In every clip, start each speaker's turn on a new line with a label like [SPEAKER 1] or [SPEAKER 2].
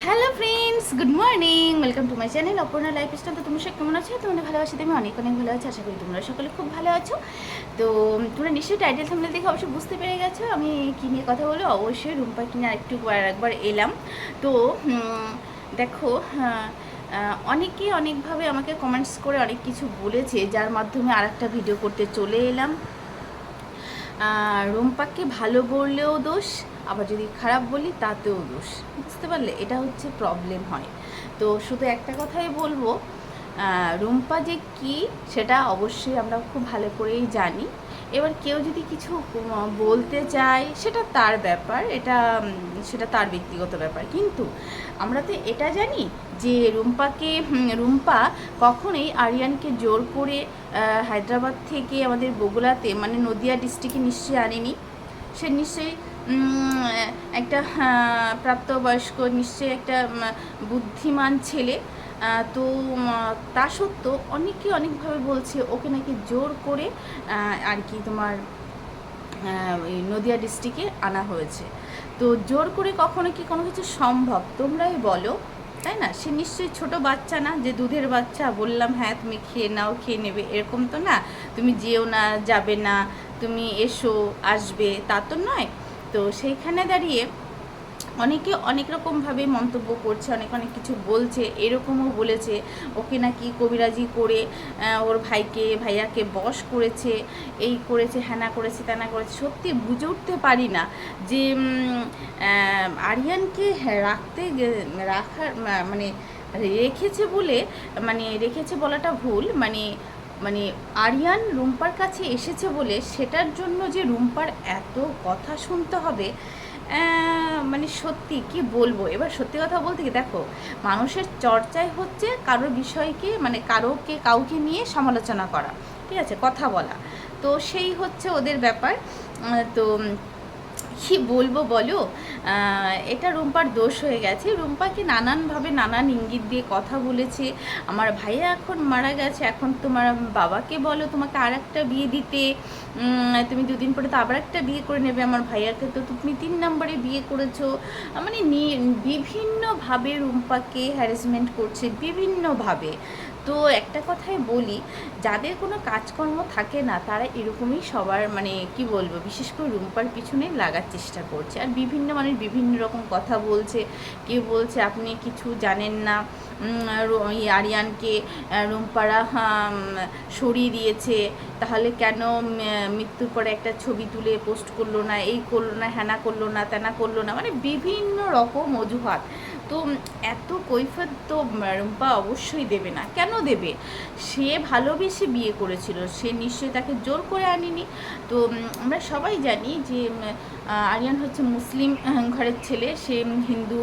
[SPEAKER 1] Hello friends good morning welcome to my channel Aparna lifestyle তো তোমরা সব কেমন আছো? তোমাদের ভালোবাসি তুমি অনেক অনেক ভালো আছো। আশা করি তোমরা সকলে খুব ভালো আছো। তো তোমরা নিশ্চয়ই টাইটেল থামলে দেখে অবশ্যই বুঝতে পেরে গেছো। আমি কী নিয়ে কথা বলো অবশ্যই রুম্পা কিনে আরেকটু আর একবার এলাম। তো দেখো হ্যাঁ, অনেকে অনেকভাবে আমাকে কমেন্টস করে অনেক কিছু বলেছে যার মাধ্যমে আর একটা ভিডিও করতে চলে এলাম। আহ, রুম্পাকে ভালো বললেও দোষ আবার যদি খারাপ বলি তাতেও দোষ। বুঝতে পারলে? এটা হচ্ছে প্রবলেম হয়। তো শুধু একটা কথাই বলব রুম্পা যে কি সেটা অবশ্যই আমরা খুব ভালো করেই জানি। এবার কেউ যদি কিছু বলতে চায়, সেটা তার ব্যাপার, এটা সেটা তার ব্যক্তিগত ব্যাপার। কিন্তু আমরা তো এটা জানি যে রুম্পাকে রুম্পা কখনোই আরিয়ানকে জোর করে হায়দ্রাবাদ থেকে আমাদের বগুলাতে মানে নদিয়া ডিস্ট্রিক্টে নিশ্চয়ই আনেনি। সে নিশ্চয়ই একটা প্রাপ্তবয়স্ক, নিশ্চয়ই একটা বুদ্ধিমান ছেলে। তো তা সত্ত্বেও অনেকে অনেকভাবে বলছে ওকে নাকি জোর করে আর কি তোমার নদিয়া ডিস্ট্রিক্টে আনা হয়েছে। তো জোর করে কখনো কি কোনো কিছু সম্ভব? তোমরাই বলো, তাই না? সে নিশ্চয়ই ছোট বাচ্চা না, যে দুধের বাচ্চা, বললাম হ্যাঁ তুমি খেয়ে নাও, খেয়ে নেবে। এরকম তো না? তুমি যেও না, যাবে না, তুমি এসো, আসবে, তা তো নয়। তো সেইখানে দাঁড়িয়ে অনেকে অনেক রকমভাবে মন্তব্য করছে, অনেক অনেক কিছু বলছে, এরকমও বলেছে, ওকে নাকি কবিরাজি করে ওর ভাইকে, ভাইয়াকে বশ করেছে, এই করেছে, হ্যানা করেছে তেনা করেছে। সত্যি বুঝে উঠতে পারি না যে আরিয়ানকে রাখতে রাখার মানে রেখেছে বলে মানে রেখেছে বলাটা ভুল মানে মানে আরিয়ান রুম্পার কাছে এসেছে বলে সেটার জন্য যে রুম্পার এত কথা শুনতে হবে মানে সত্যি, কি বলব? এবার সত্যি কথা বলতে কি, দেখো, মানুষের চর্চায় হচ্ছে কারোর বিষয়কে মানে কারোকে, কাউকে নিয়ে সমালোচনা করা, ঠিক আছে? কথা বলা। তো সেই হচ্ছে ওদের ব্যাপার। তো কি বলব বলো? এটা রুম্পার দোষ হয়ে গেছে। রুম্পাকে নানানভাবে নানান ইঙ্গিত দিয়ে কথা বলেছে। আমার ভাইয়া এখন মারা গেছে। এখন তোমার বাবাকে বলো তোমাকে আর একটা বিয়ে দিতে। তুমি দুদিন পরে তো আবার একটা বিয়ে করে নেবে আমার ভাইয়াকে। তো তুমি তিন নম্বরে বিয়ে করেছ। মানে বিভিন্নভাবে রুম্পাকে হ্যারাসমেন্ট করছে। বিভিন্নভাবে তো একটা কথাই বলি, যাদের কোনো কাজকর্ম থাকে না, তারা এরকমই সবার মানে কি বলব, বিশেষ করে রুম্পার পিছনে লাগার চেষ্টা করছে। আর বিভিন্ন মানুষ বিভিন্ন রকম কথা বলছে। কেউ বলছে, আপনি কিছু জানেন না। আরিয়ানকে রুম্পারা সরিয়ে দিয়েছে। তাহলে কেন মৃত্যুর পরে একটা ছবি তুলে পোস্ট করল না, এই করল না, হ্যানা করল না, তেনা করল না? মানে বিভিন্ন রকম অজুহাত। তো এত কৈফত তো রুম্পা অবশ্যই দেবে না। কেন দেবে? সে ভালোবেসে বিয়ে করেছিল। সে নিশ্চয়ই তাকে জোর করে আনিনি। তো আমরা সবাই জানি যে আরিয়ান হচ্ছে মুসলিম ঘরের ছেলে। সে হিন্দু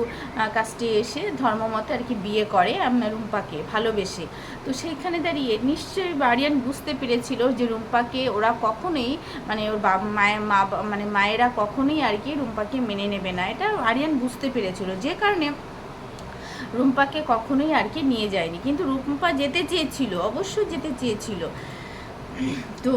[SPEAKER 1] কাস্টে এসে ধর্মমতে আর কি বিয়ে করে উম, রুম্পাকে ভালোবেসে। তো সেইখানে দাঁড়িয়ে নিশ্চয়ই আরিয়ান বুঝতে পেরেছিল যে রুম্পাকে ওরা কখনোই মানে ওর বাবা মায়ের মা মানে মায়েরা কখনোই আর কি রুম্পাকে মেনে নেবে না। এটা আরিয়ান বুঝতে পেরেছিল। যে কারণে রুম্পাকে কখনোই আর কি নিয়ে যায়নি। কিন্তু রুম্পা যেতে চেয়েছিল অবশ্যই যেতে চেয়েছিল। তো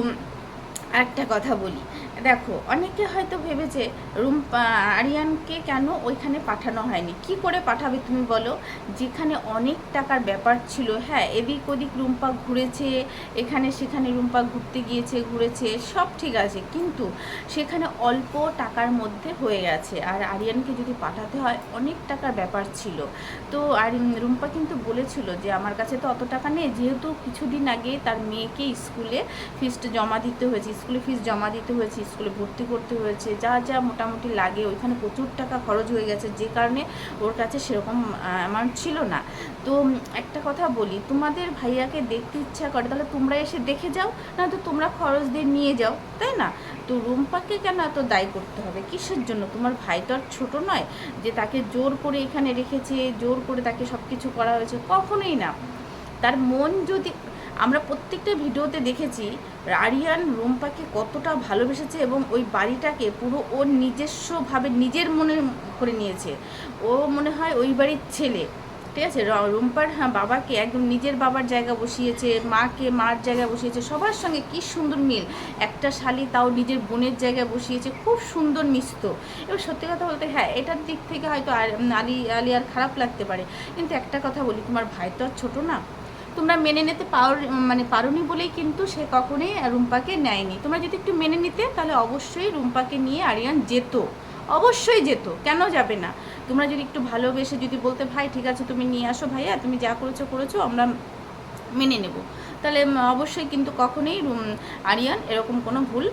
[SPEAKER 1] একটা কথা বলি। দেখো, অনেকে হয়তো ভেবেছে রুম্পা, আরিয়ানকে কেন ওইখানে পাঠানো হয়নি? কি করে পাঠাবে তুমি বলো? যেখানে অনেক টাকার ব্যাপার ছিল হ্যাঁ এদিক ওদিক রুম্পা ঘুরেছে, এখানে সেখানে রুম্পা ঘুরতে গিয়েছে, ঘুরেছে, সব ঠিক আছে। কিন্তু সেখানে অল্প টাকার মধ্যে হয়ে গেছে। আর আরিয়ানকে যদি পাঠাতে হয়, অনেক টাকার ব্যাপার ছিল। তো আর রুম্পা কিন্তু বলেছিল যে, আমার কাছে তো অত টাকা নেই। যেহেতু কিছুদিন আগে তার মেয়েকে স্কুলে ফিসটা জমা দিতে হয়েছে, স্কুলে ফিস জমা দিতে হয়েছে স্কুলে ভর্তি করতে হয়েছে। যা যা মোটামুটি লাগে, ওইখানে প্রচুর টাকা খরচ হয়ে গেছে। যে কারণে ওর কাছে সেরকম অ্যামাউন্ট ছিল না। তো একটা কথা বলি, তোমাদের ভাইয়াকে দেখতে ইচ্ছা করে, তাহলে তোমরা এসে দেখে যাও না তো তোমরা খরচ দিয়ে নিয়ে যাও, তাই না? তো রুম্পাকে কেন এত দায়ী করতে হবে? কিসের জন্য? তোমার ভাই তো আর ছোটো নয় যে তাকে জোর করে এখানে রেখেছে, জোর করে তাকে সব কিছু করা হয়েছে, কখনোই না। তার মন যদি আমরা প্রত্যেকটা ভিডিওতে দেখেছি আরিয়ান রুম্পাকে কতটা ভালোবেসেছে এবং ওই বাড়িটাকে পুরো ওর নিজস্বভাবে নিজের মনে করে নিয়েছে। ও মনে হয় ওই বাড়ির ছেলে, ঠিক আছে? রুম্পার হ্যাঁ বাবাকে একদম নিজের বাবার জায়গা বসিয়েছে, মাকে, মার জায়গায় বসিয়েছে, সবার সঙ্গে কি সুন্দর মিল। একটা শালি তাও নিজের বোনের জায়গায় বসিয়েছে, খুব সুন্দর মিশত। এবার সত্যি কথা বলতে হ্যাঁ এটার দিক থেকে হয়তো আর আলি আলিয়ার খারাপ লাগতে পারে। কিন্তু একটা কথা বলি, তোমার ভাই তো আর ছোটো না। তোমরা মেনে নিতে পার মানে পারোনি বলেই কিন্তু সে কখনোই রুম্পাকে নেয়নি। তোমরা যদি একটু মেনে নিতে, তাহলে অবশ্যই রুম্পাকে নিয়ে আরিয়ান যেত। অবশ্যই যেত, কেন যাবে না? তোমরা যদি একটু ভালোবেসে যদি বলতে, ভাই, ঠিক আছে, তুমি নিয়ে আসো ভাইয়া, তুমি যা করেছ করেছ, আমরা মেনে নেব। তাহলে অবশ্যই কিন্তু কখনোই আরিয়ান এরকম কোনো ভুল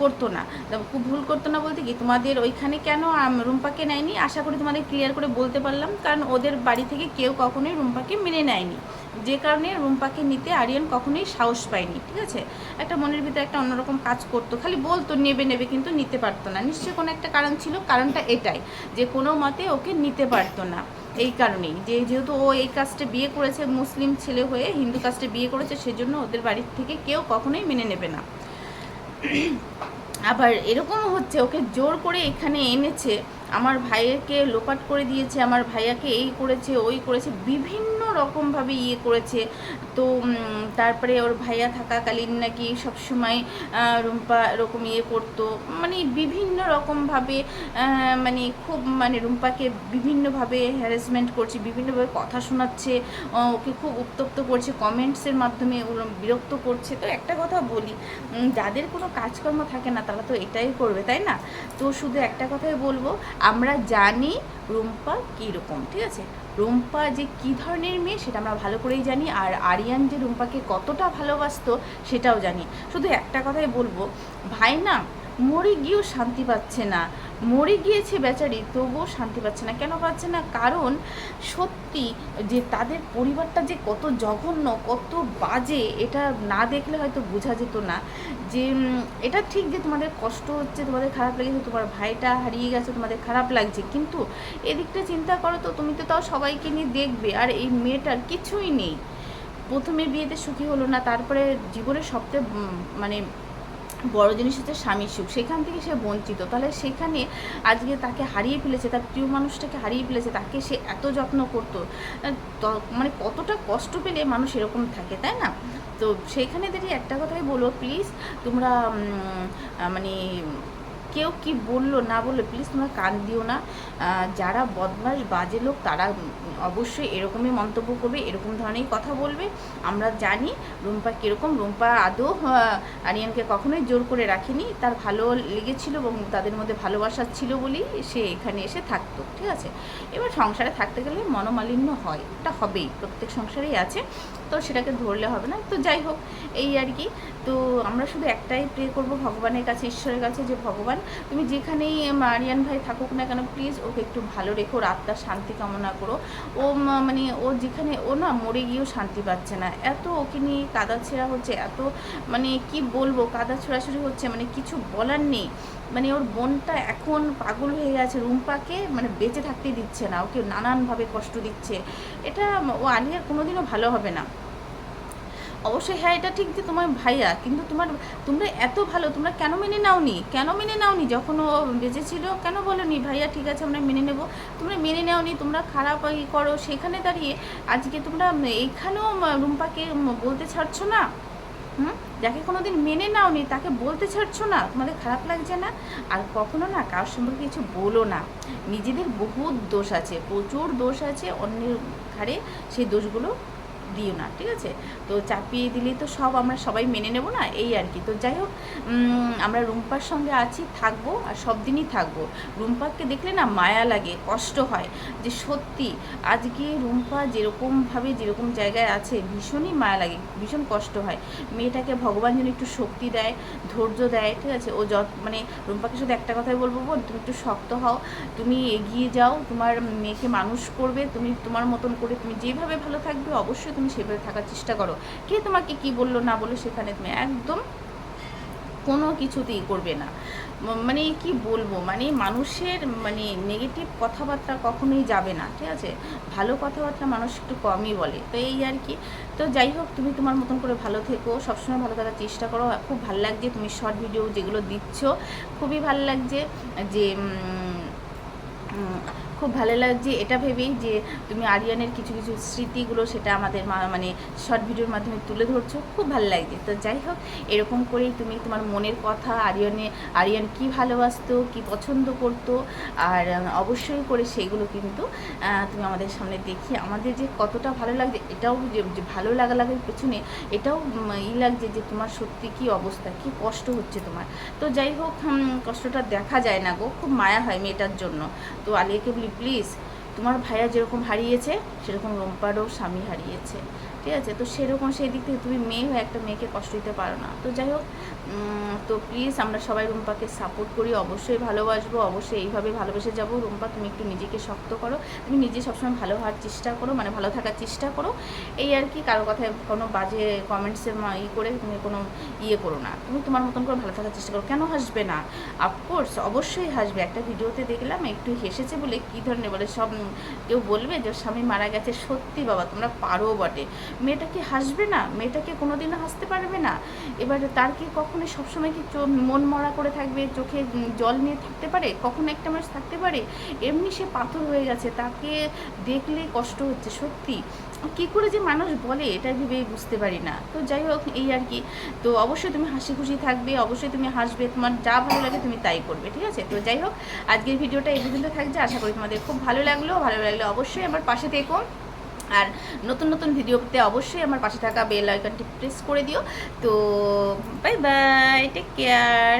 [SPEAKER 1] করতো না। খুব ভুল করতো না বলতে কি, তোমাদের ওইখানে কেন রুম্পাকে নেয়নি? আশা করি তোমাদের ক্লিয়ার করে বলতে পারলাম, কারণ ওদের বাড়ি থেকে কেউ কখনোই রুম্পাকে মেনে নেয়নি। যে কারণে রুম্পাকে নিতে আরিয়ান কখনোই সাহস পায়নি, ঠিক আছে? একটা মনের ভিতরে একটা অন্যরকম কাজ করতো, খালি বলতো নেবে নেবে কিন্তু নিতে পারতো না। নিশ্চয়ই কোনো একটা কারণ ছিল, কারণটা এটাই, যে কোনো মতে ওকে নিতে পারতো না। এই কারণেই। যে যেহেতু ও এই কাজটা বিয়ে করেছে, মুসলিম ছেলে হয়ে হিন্দু কাজটা বিয়ে করেছে, সেজন্য ওদের বাড়ির থেকে কেউ কখনোই মেনে নেবে না। আবার এরকম হচ্ছে, ওকে জোর করে এখানে এনেছে আমার ভাইয়াকে লোপাট করে দিয়েছে, আমার ভাইয়াকে এই করেছে, ওই করেছে, বিভিন্ন রকমভাবে ইয়ে করেছে। তো তারপরে ওর ভাইয়া থাকাকালীন নাকি সবসময় রুম্পা এরকম ইয়ে করতো। মানে বিভিন্ন রকমভাবে মানে খুব মানে রুম্পাকে বিভিন্নভাবে হ্যারাসমেন্ট করছে, বিভিন্নভাবে কথা শোনাচ্ছে ওকে খুব উত্তপ্ত করছে কমেন্টসের মাধ্যমে বিরক্ত করছে। তো একটা কথা বলি যাদের কোনো কাজকর্ম থাকে না, তারা তো এটাই করবে, তাই না? তো শুধু একটা কথাই বলব আমরা জানি রুম্পা কীরকম, ঠিক আছে? রুম্পা যে কী ধরনের মেয়ে সেটা আমরা ভালো করেই জানি, আর আরিয়ান যে রুম্পাকে কতটা ভালোবাসত সেটাও জানি। শুধু একটা কথাই বলব, ভাই না মরে গিয়েও শান্তি পাচ্ছে না। মরে গিয়েছে বেচারি, তবুও শান্তি পাচ্ছে না। কেন পাচ্ছে না? কারণ সত্যি যে তাদের পরিবারটা যে কত জঘন্য, কত বাজে, এটা না দেখলে হয়তো বোঝা যেত না। যে এটা ঠিক যে তোমাদের কষ্ট হচ্ছে, তোমাদের খারাপ লেগেছে, তোমার ভাইটা হারিয়ে গেছে, তোমাদের খারাপ লাগছে। কিন্তু এদিকটা চিন্তা করো তো, তুমি তো তাও সবাইকে নিয়ে দেখবে। আর এই মেয়েটার কিছুই নেই। প্রথমে বিয়েতে সুখী হলো না, তারপরে জীবনের সবচেয়ে মানে বড় জিনিস হচ্ছে স্বামীর সুখ। সেখান থেকে সে বঞ্চিত। তাহলে সেখানে আজকে তাকে হারিয়ে ফেলেছে, তার প্রিয় মানুষটাকে হারিয়ে ফেলেছে, তাকে সে এত যত্ন করতো মানে কতটা কষ্ট পেলে মানুষ এরকম থাকে, তাই না? তো সেইখানে দেখি একটা কথাই বলো প্লিজ তোমরা মানে কেউ কি বলল না বলল প্লিজ তোমরা কান দিও না। যারা বদমাস বাজে লোক, তারা অবশ্যই এরকমই মন্তব্য করবে, এরকম ধরনের কথা বলবে। আমরা জানি রুম্পা কীরকম। রুম্পা আদৌ আরিয়ানকে কখনোই জোর করে রাখেনি। তার ভালো লেগেছিল এবং তাদের মধ্যে ভালোবাসা ছিল বলেই সে এখানে এসে থাকতো, ঠিক আছে? এবার সংসারে থাকতে গেলে মনোমালিন্য হয় এটা হবেই, প্রত্যেক সংসারেই আছে। তো সেটাকে ধরলে হবে না। তো যাই হোক, এই আর কি। তো আমরা শুধু একটাই প্রে করব ভগবানের কাছে, ঈশ্বরের কাছে যে, ভগবান, তুমি যেখানেই মারিয়ান ভাই থাকুক না কেন প্লিজ ওকে একটু ভালো রেখো ওর শান্তি কামনা করো। ও মানে ও যেখানে, ও না মরে গিয়েও শান্তি পাচ্ছে না। এত ওকে নিয়ে কাদা ছেঁড়া হচ্ছে, এত মানে কি বলব কাদা ছোড়াছুড়ি হচ্ছে মানে কিছু বলার নেই। মানে ওর বোনটা এখন পাগল হয়ে গেছে, রুম্পাকে মানে বেঁচে থাকতে দিচ্ছে না, ওকে নানানভাবে কষ্ট দিচ্ছে। এটা ও আলিয়ার কোনোদিনও ভালো হবে না। অবশ্যই হ্যাঁ এটা ঠিক যে তোমার ভাইয়া, কিন্তু তোমার, তোমরা এত ভালো, তোমরা কেন মেনে নাওনি? কেন মেনে নাওনি? যখন ও বেঁচে ছিল, কেন বলোনি, ভাইয়া, ঠিক আছে, আমরা মেনে নেব তোমরা মেনে নাওনি, তোমরা খারাপ ই করো, সেখানে দাঁড়িয়ে আজকে তোমরা এইখানেও রুম্পাকে বলতে ছাড়ছো না? হুম? যাকে কোনোদিন মেনে নাওনি, তাকে বলতে ছাড়ছো না? তোমাদের খারাপ লাগছে না? আর কখনো না কার সম্পর্কে কিছু বলো না। নিজেদের বহুত দোষ আছে, প্রচুর দোষ আছে অন্যের ঘাড়ে, সেই দোষগুলো দিও না, ঠিক আছে? তো চাপিয়ে দিলেই তো সব আমরা সবাই মেনে নেব না, এই আর কি। তো যাই হোক আমরা রুম্পার সঙ্গে আছি, থাকব আর সব দিনই থাকব। রুম্পাকে দেখলে না মায়া লাগে, কষ্ট হয় যে সত্যি আজকে রুম্পা যেরকমভাবে যেরকম জায়গায় আছে ভীষণই মায়া লাগে, ভীষণ কষ্ট হয়। মেয়েটাকে ভগবান যেন একটু শক্তি দেয়, ধৈর্য দেয়, ঠিক আছে? ও যত মানে রুম্পাকে শুধু একটা কথাই বলব বোন তুমি একটু শক্ত হও, তুমি এগিয়ে যাও, তোমার মেয়েকে মানুষ করবে, তুমি তোমার মতন করে, তুমি যেভাবে ভালো থাকবে, অবশ্যই তুমি সেভাবে থাকার চেষ্টা করো। কে তোমাকে কি বলল না বলল সেখানে তুমি একদম কোনো কিছুতেই করবে না। মানে কি বলব? মানে মানুষের মানে নেগেটিভ কথাবার্তা কখনোই যাবে না, ঠিক আছে? ভালো কথাবার্তা মানুষ একটু কমই বলে। তো এই আর কি। তো যাই হোক, তুমি তোমার মতন করে ভালো থেকো, সবসময় ভালো থাকার চেষ্টা করো। খুব ভালো লাগছে তুমি শর্ট ভিডিও যেগুলো দিচ্ছ। খুবই ভালো লাগছে যে খুব ভালো লাগছে। এটা ভেবেই যে তুমি আরিয়ানের কিছু কিছু স্মৃতিগুলো সেটা আমাদের মানে শর্ট ভিডিওর মাধ্যমে তুলে ধরছো। খুব ভালো লাগছে। তো যাই হোক, এরকম করেই তুমি তোমার মনের কথা আরিয়ানে, আরিয়ান কি ভালোবাসতো, কি পছন্দ করতো, আর অবশ্যই করে সেইগুলো কিন্তু তুমি আমাদের সামনে দেখি আমাদের যে কতটা ভালো লাগছে, এটাও যে ভালো লাগা লাগার পেছনে এটাও ই লাগছে যে তোমার সত্যি কি অবস্থা, কি কষ্ট হচ্ছে তোমার। তো যাই হোক কষ্টটা দেখা যায় না গো। খুব মায়া হয় মেয়েটার জন্য। তো আলিয়াকে বলি প্লিজ তোমার ভাইয়া যেরকম হারিয়েছে, সেরকম রোম্পারও স্বামী হারিয়েছে। ঠিক আছে? তো সেরকম সেই দিক থেকে তুমি মেয়ে হয়ে একটা মেয়েকে কষ্ট দিতে পারো না। তো যাই হোক তো প্লিজ আমরা সবাই রুম্পাকে সাপোর্ট করি, অবশ্যই ভালোবাসবো, অবশ্যই এইভাবে ভালোবেসে যাব। রুম্পা, তুমি একটু নিজেকে শক্ত করো, তুমি নিজে সবসময় ভালো হওয়ার চেষ্টা করো মানে ভালো থাকার চেষ্টা করো। এই আর কি, কারও কথায় কোনো বাজে কমেন্টসের ই করে তুমি কোনো ইয়ে করো না। তুমি তোমার মতন করে ভালো থাকার চেষ্টা করো। কেন হাসবে না? অফকোর্স অবশ্যই হাসবে। একটা ভিডিওতে দেখলাম, একটু হেসেছে বলে কী ধরনের বলে সব কেউ বলবে যে স্বামী মারা গেছে। সত্যি বাবা, তোমরা পারো বটে। মেয়েটা কি হাসবে না? মেয়েটাকে কোনোদিনও হাসতে পারবে না? এবার তার কি কখনো সবসময় কি মন মরা করে থাকবে, চোখে জল নিয়ে থাকতে পারে? কখনো একটা মানুষ থাকতে পারে? এমনি সে পাথর হয়ে গেছে, তাকে দেখলে কষ্ট হচ্ছে, সত্যি। কি করে যে মানুষ বলে, এটা ভেবে বুঝতে পারি না। তো যাই হোক, এই আর কি। তো অবশ্যই তুমি হাসি খুশি থাকবে, অবশ্যই তুমি হাসবে, তোমার যা ভালো লাগে তুমি তাই করবে, ঠিক আছে? তো যাই হোক, আজকের ভিডিওটা এই পর্যন্ত থাকছে। আশা করি তোমাদের খুব ভালো লাগল। ভালো লাগলে অবশ্যই আমার পাশে থেকো। আর নতুন নতুন ভিডিও পেতে অবশ্যই আমার পাশে থাকা বেল আইকনটি প্রেস করে দিও। তো বাই বাই টেক কেয়ার